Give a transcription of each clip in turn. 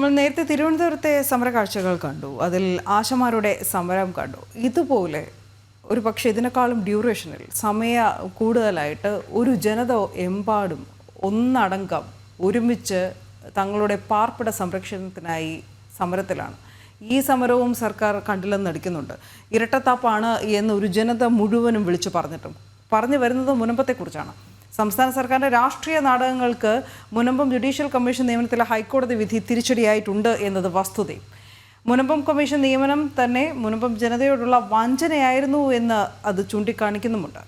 നമ്മൾ നേരത്തെ തിരുവനന്തപുരത്തെ സമര കാഴ്ചകൾ കണ്ടു. അതിൽ ആശമാരുടെ സമരം കണ്ടു. ഇതുപോലെ ഒരു പക്ഷേ ഇതിനേക്കാളും ഡ്യൂറേഷനിൽ സമയ കൂടുതലായിട്ട് ഒരു ജനത എമ്പാടും ഒന്നടങ്കം ഒരുമിച്ച് തങ്ങളുടെ പാർപ്പിട സംരക്ഷണത്തിനായി സമരത്തിലാണ്. ഈ സമരവും സർക്കാർ കണ്ടില്ലെന്ന് നടിക്കുന്നുണ്ട്. ഇരട്ടത്താപ്പാണ് എന്ന് ഒരു ജനത മുഴുവനും വിളിച്ചു പറഞ്ഞിട്ടും. പറഞ്ഞു വരുന്നത് മുനമ്പത്തെക്കുറിച്ചാണ്. സംസ്ഥാന സർക്കാരിന്റെ രാഷ്ട്രീയ നാടകങ്ങൾക്ക് മുനമ്പം ജുഡീഷ്യൽ കമ്മീഷൻ നിയമനത്തിലെ ഹൈക്കോടതി വിധി തിരിച്ചടിയായിട്ടുണ്ട് എന്നത് വസ്തുതയും മുനമ്പം കമ്മീഷൻ നിയമനം തന്നെ മുനമ്പം ജനതയോടുള്ള വഞ്ചനയായിരുന്നു എന്ന് അത് ചൂണ്ടിക്കാണിക്കുന്നുമുണ്ട്.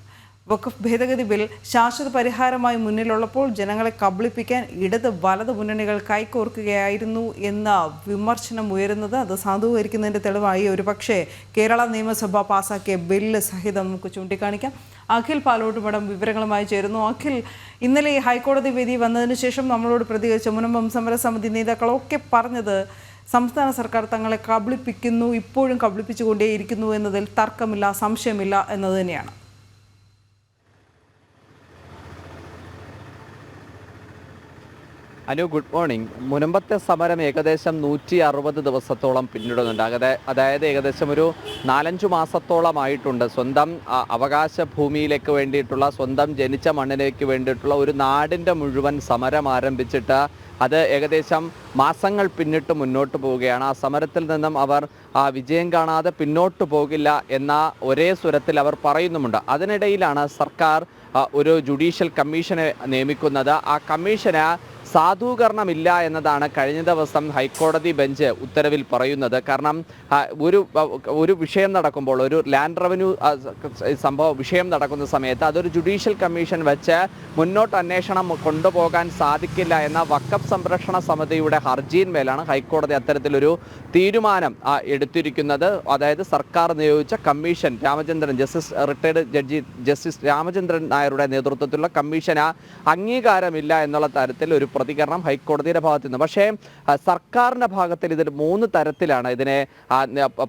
വഖഫ് ഭേദഗതി ബിൽ ശാശ്വത പരിഹാരമായി മുന്നിലുള്ളപ്പോൾ ജനങ്ങളെ കബളിപ്പിക്കാൻ ഇടത് വലത് മുന്നണികൾ കൈകോർക്കുകയായിരുന്നു എന്ന വിമർശനം ഉയരുന്നത് അത് സാധൂകരിക്കുന്നതിന്റെ തെളിവായി. ഒരു പക്ഷേ കേരള നിയമസഭ പാസാക്കിയ ബില്ല് സഹിതം നമുക്ക് ചൂണ്ടിക്കാണിക്കാം. അഖിൽ പാലോട്ടുപടം വിവരങ്ങളുമായി ചേരുന്നു. അഖിൽ ഇന്നലെ ഹൈക്കോടതി വിധി വന്നതിന് ശേഷം നമ്മളോട് പ്രതികരിച്ച മുനമ്പം സമരസമിതി നേതാക്കളൊക്കെ പറഞ്ഞത് സംസ്ഥാന സർക്കാർ തങ്ങളെ കബളിപ്പിക്കുന്നു ഇപ്പോഴും കബളിപ്പിച്ചുകൊണ്ടേയിരിക്കുന്നു എന്നതിൽ തർക്കമില്ല സംശയമില്ല എന്നത് തന്നെയാണ്. Anu good morning. മുനമ്പത്തെ സമരം ഏകദേശം നൂറ്റി അറുപത് ദിവസത്തോളം പിന്നിടുന്നുണ്ട്. അതായത് ഏകദേശം ഒരു നാലഞ്ചു മാസത്തോളമായിട്ടുണ്ട്. സ്വന്തം അവകാശ ഭൂമിയിലേക്ക് വേണ്ടിയിട്ടുള്ള സ്വന്തം ജനിച്ച മണ്ണിലേക്ക് വേണ്ടിയിട്ടുള്ള ഒരു നാടിന്റെ മുഴുവൻ സമരം ആരംഭിച്ചിട്ട് അത് ഏകദേശം മാസങ്ങൾ പിന്നിട്ട് മുന്നോട്ട് പോവുകയാണ്. ആ സമരത്തിൽ നിന്നും അവർ ആ വിജയം കാണാതെ പിന്നോട്ട് പോകില്ല എന്ന ഒരേ സ്വരത്തിൽ അവർ പറയുന്നുമുണ്ട്. അതിനിടയിലാണ് സർക്കാർ ഒരു ജുഡീഷ്യൽ കമ്മീഷനെ നിയമിക്കുന്നത്. ആ കമ്മീഷന് സാധൂകരണമില്ല എന്നതാണ് കഴിഞ്ഞ ദിവസം ഹൈക്കോടതി ബെഞ്ച് ഉത്തരവിൽ പറയുന്നത്. കാരണം ഒരു ഒരു വിഷയം നടക്കുമ്പോൾ ഒരു ലാൻഡ് റവന്യൂ സംഭവ വിഷയം നടക്കുന്ന സമയത്ത് അതൊരു ജുഡീഷ്യൽ കമ്മീഷൻ വെച്ച് മുന്നോട്ട് അന്വേഷണം കൊണ്ടുപോകാൻ സാധിക്കില്ല എന്ന വക്കഫ് സംരക്ഷണ സമിതിയുടെ ഹർജിയിന്മേലാണ് ഹൈക്കോടതി അത്തരത്തിലൊരു തീരുമാനം എടുത്തിരിക്കുന്നത്. അതായത് സർക്കാർ നിയോഗിച്ച commission Ramachandran justice retired judge justice Ramachandran നായരുടെ നേതൃത്വത്തിലുള്ള കമ്മീഷന് അംഗീകാരമില്ല എന്നുള്ള തരത്തിൽ ഒരു പ്രതികരണം ഹൈക്കോടതിയുടെ ഭാഗത്തു നിന്ന്. പക്ഷേ സർക്കാരിന്റെ ഭാഗത്തിൽ ഇതിൽ മൂന്ന് തരത്തിലാണ് ഇതിനെ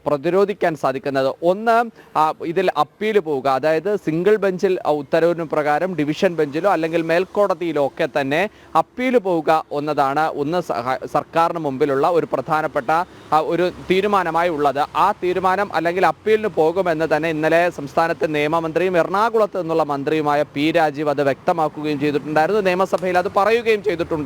പ്രതിരോധിക്കാൻ സാധിക്കുന്നത്. ഒന്ന് ഇതിൽ അപ്പീൽ പോവുക. അതായത് സിംഗിൾ ബെഞ്ചിൽ ഉത്തരവിന് പ്രകാരം ഡിവിഷൻ ബെഞ്ചിലോ അല്ലെങ്കിൽ മേൽക്കോടതിയിലോ ഒക്കെ തന്നെ അപ്പീൽ പോവുക എന്നതാണ് ഒന്ന് സർക്കാരിന് മുമ്പിലുള്ള ഒരു പ്രധാനപ്പെട്ട ഒരു തീരുമാനമായി ഉള്ളത്. ആ തീരുമാനം അല്ലെങ്കിൽ അപ്പീലിന് പോകുമെന്ന് തന്നെ ഇന്നലെ സംസ്ഥാനത്തെ നിയമമന്ത്രിയും എറണാകുളത്ത് നിന്നുള്ള മന്ത്രിയുമായ പി രാജീവ് അത് വ്യക്തമാക്കുകയും ചെയ്തിട്ടുണ്ടായിരുന്നു. നിയമസഭയിൽ അത് പറയുകയും ചെയ്തിട്ടുണ്ടായിരുന്നു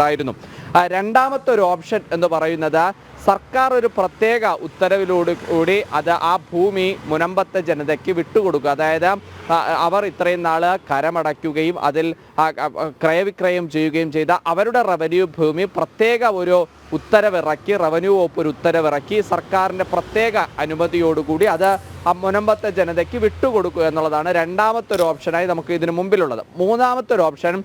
ആ, രണ്ടാമത്തെ ഒരു ഓപ്ഷൻ എന്ന് പറയുന്നത് സർക്കാർ ഒരു പ്രത്യേക ഉത്തരവിലൂടെ കൂടി അത് ആ ഭൂമി മുനമ്പത്തെ ജനതയ്ക്ക് വിട്ടുകൊടുക്കുക. അതായത് അവർ ഇത്രയും നാൾ കരമടയ്ക്കുകയും അതിൽ ക്രയവിക്രയം ചെയ്യുകയും ചെയ്ത അവരുടെ റവന്യൂ ഭൂമി പ്രത്യേക ഒരു ഉത്തരവിറക്കി റവന്യൂ വകുപ്പ് ഒരു ഉത്തരവിറക്കി സർക്കാരിന്റെ പ്രത്യേക അനുമതിയോടുകൂടി അത് ആ മുനമ്പത്തെ ജനതയ്ക്ക് വിട്ടുകൊടുക്കുക എന്നുള്ളതാണ് രണ്ടാമത്തെ ഒരു ഓപ്ഷനായി നമുക്ക് ഇതിനു മുമ്പിലുള്ളത്. മൂന്നാമത്തെ ഒരു ഓപ്ഷൻ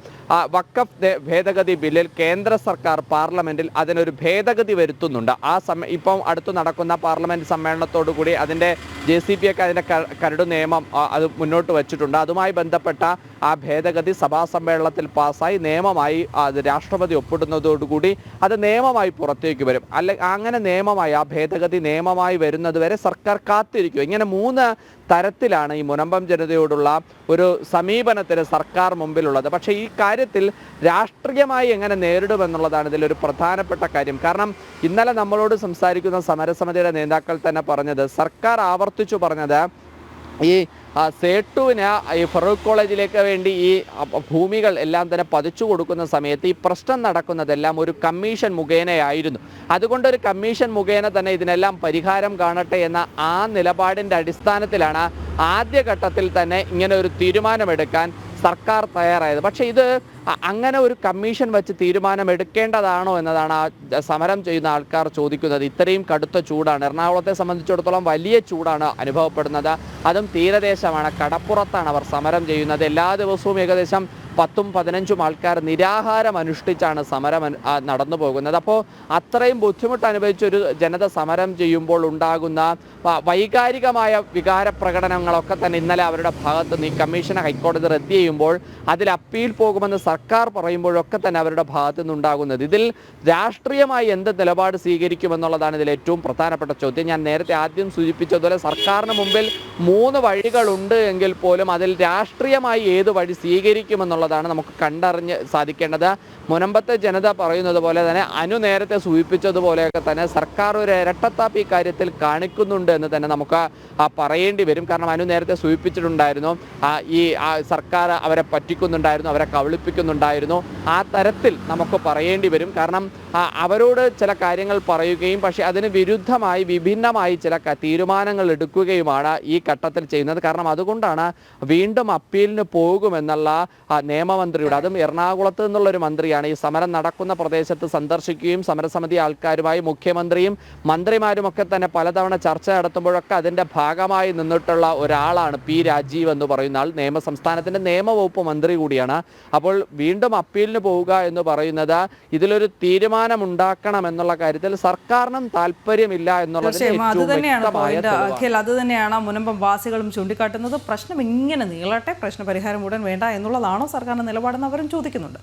വക്കഫ് ഭേദഗതി ബില്ലിൽ കേന്ദ്ര സർക്കാർ പാർലമെന്റിൽ അതിനൊരു ഭേദഗതി വരുത്തുന്നുണ്ട്. ആ സമയം ഇപ്പം അടുത്ത് നടക്കുന്ന പാർലമെന്റ് സമ്മേളനത്തോടു കൂടി അതിന്റെ ജെ സി പി ഒക്കെ അതിന്റെ കരടു നിയമം അത് മുന്നോട്ട് വച്ചിട്ടുണ്ട്. അതുമായി ബന്ധപ്പെട്ട ആ ഭേദഗതി സഭാ സമ്മേളനത്തിൽ പാസ്സായി നിയമമായി അത് രാഷ്ട്രപതി ഒപ്പിടുന്നതോടുകൂടി അത് നിയമമായി പുറത്തേക്ക് വരും. അല്ലെ അങ്ങനെ നിയമമായി ആ ഭേദഗതി നിയമമായി വരുന്നതുവരെ സർക്കാർ കാത്തിരിക്കും. ഇങ്ങനെ മൂന്ന് തരത്തിലാണ് ഈ മുനമ്പം ജനതയോടുള്ള ഒരു സമീപനത്തിന് സർക്കാർ മുമ്പിലുള്ളത്. പക്ഷേ ഈ കാര്യത്തിൽ രാഷ്ട്രീയമായി എങ്ങനെ നേരിടുമെന്നുള്ളതാണ് ഇതിലൊരു പ്രധാനപ്പെട്ട കാര്യം. കാരണം ഇന്നലെ നമ്മളോട് സംസാരിക്കുന്ന സമരസമിതിയുടെ നേതാക്കൾ തന്നെ പറഞ്ഞത് സർക്കാർ ആവർത്തിച്ചു പറഞ്ഞത് ഈ സേട്ടുവിന് ഈ ഫറൂഖ് കോളേജിലേക്ക് വേണ്ടി ഈ ഭൂമികൾ എല്ലാം തന്നെ പതിച്ചു കൊടുക്കുന്ന സമയത്ത് ഈ പ്രശ്നം നടക്കുന്നതെല്ലാം ഒരു കമ്മീഷൻ മുഖേനയായിരുന്നു. അതുകൊണ്ട് ഒരു കമ്മീഷൻ മുഖേന തന്നെ ഇതിനെല്ലാം പരിഹാരം കാണട്ടെ എന്ന ആ നിലപാടിന്റെ അടിസ്ഥാനത്തിലാണ് ആദ്യഘട്ടത്തിൽ തന്നെ ഇങ്ങനെ ഒരു തീരുമാനമെടുക്കാൻ സർക്കാർ തയ്യാറായത്. പക്ഷേ ഇത് അങ്ങനെ ഒരു കമ്മീഷൻ വെച്ച് തീരുമാനം എടുക്കേണ്ടതാണോ എന്നതാണ് ആ സമരം ചെയ്യുന്ന ആൾക്കാർ ചോദിക്കുന്നത്. ഇത്രയും കടുത്ത ചൂടാണ്. എറണാകുളത്തെ സംബന്ധിച്ചിടത്തോളം വലിയ ചൂടാണ് അനുഭവപ്പെടുന്നത്. അതും തീരദേശമാണ്. കടപ്പുറത്താണ് അവർ സമരം ചെയ്യുന്നത്. എല്ലാ ദിവസവും ഏകദേശം പത്തും പതിനഞ്ചും ആൾക്കാർ നിരാഹാരം അനുഷ്ഠിച്ചാണ് സമരം നടന്നു പോകുന്നത്. അപ്പോൾ അത്രയും ബുദ്ധിമുട്ട് അനുഭവിച്ചൊരു ജനത സമരം ചെയ്യുമ്പോൾ ഉണ്ടാകുന്ന വൈകാരികമായ വികാര പ്രകടനങ്ങളൊക്കെ തന്നെ ഇന്നലെ അവരുടെ ഭാഗത്ത് നിന്ന് കമ്മീഷൻ ഹൈക്കോടതി റദ്ദ് ചെയ്യുമ്പോൾ അതിൽ അപ്പീൽ പോകുമെന്ന് സർക്കാർ പറയുമ്പോഴൊക്കെ തന്നെ അവരുടെ ഭാഗത്തു നിന്നുണ്ടാകുന്നത് ഇതിൽ രാഷ്ട്രീയമായി എന്ത് നിലപാട് സ്വീകരിക്കുമെന്നുള്ളതാണ് ഇതിൽ ഏറ്റവും പ്രധാനപ്പെട്ട ചോദ്യം. ഞാൻ നേരത്തെ ആദ്യം സൂചിപ്പിച്ചതുപോലെ സർക്കാരിന് മുമ്പിൽ മൂന്ന് വഴികളുണ്ട് എങ്കിൽ പോലും അതിൽ രാഷ്ട്രീയമായി ഏത് വഴി സ്വീകരിക്കുമെന്നുള്ള എന്നുള്ളതാണ് നമുക്ക് കണ്ടറിഞ്ഞ് സാധിക്കേണ്ടത്. മുനമ്പത്തെ ജനത പറയുന്നത് പോലെ തന്നെ അനു നേരത്തെ സൂചിപ്പിച്ചതുപോലെയൊക്കെ തന്നെ സർക്കാർ ഒരു ഇരട്ടത്താപ്പ് ഈ കാര്യത്തിൽ കാണിക്കുന്നുണ്ട് എന്ന് തന്നെ നമുക്ക് പറയേണ്ടി വരും. കാരണം അനു നേരത്തെ സൂചിപ്പിച്ചിട്ടുണ്ടായിരുന്നു ഈ സർക്കാർ അവരെ പറ്റിക്കുന്നുണ്ടായിരുന്നു അവരെ കബളിപ്പിക്കുന്നുണ്ടായിരുന്നു. ആ തരത്തിൽ നമുക്ക് പറയേണ്ടി വരും. കാരണം അവരോട് ചില കാര്യങ്ങൾ പറയുകയും പക്ഷേ അതിന് വിരുദ്ധമായി വിഭിന്നമായി ചില തീരുമാനങ്ങൾ എടുക്കുകയുമാണ് ഈ ഘട്ടത്തിൽ ചെയ്യുന്നത്. കാരണം അതുകൊണ്ടാണ് വീണ്ടും അപ്പീലിന് പോകുമെന്നുള്ള നിയമമന്ത്രിയുടെ അതും എറണാകുളത്ത് നിന്നുള്ള ഒരു മന്ത്രിയാണ്. ഈ സമരം നടക്കുന്ന പ്രദേശത്ത് സന്ദർശിക്കുകയും സമരസമിതി ആൾക്കാരുമായി മുഖ്യമന്ത്രിയും മന്ത്രിമാരും ഒക്കെ തന്നെ പലതവണ ചർച്ച നടത്തുമ്പോഴൊക്കെ അതിന്റെ ഭാഗമായി നിന്നിട്ടുള്ള ഒരാളാണ് പി രാജീവ് എന്ന് പറയുന്ന ആൾ. നിയമ സംസ്ഥാനത്തിന്റെ നിയമവകുപ്പ് മന്ത്രി കൂടിയാണ്. അപ്പോൾ വീണ്ടും അപ്പീലിന് പോവുക എന്ന് പറയുന്നത് ഇതിലൊരു തീരുമാനം ഉണ്ടാക്കണം എന്നുള്ള കാര്യത്തിൽ സർക്കാരിനും താല്പര്യമില്ല എന്നുള്ളത് അത് തന്നെയാണ് മുനമ്പം വാസികളും ചൂണ്ടിക്കാട്ടുന്നത്. പ്രശ്നം ഇങ്ങനെ നീളട്ടെ പ്രശ്നപരിഹാരം ഉടൻ വേണ്ട എന്നുള്ളതാണോ സർക്കാരിന്റെ നിലപാടെന്ന് അവരും ചോദിക്കുന്നുണ്ട്.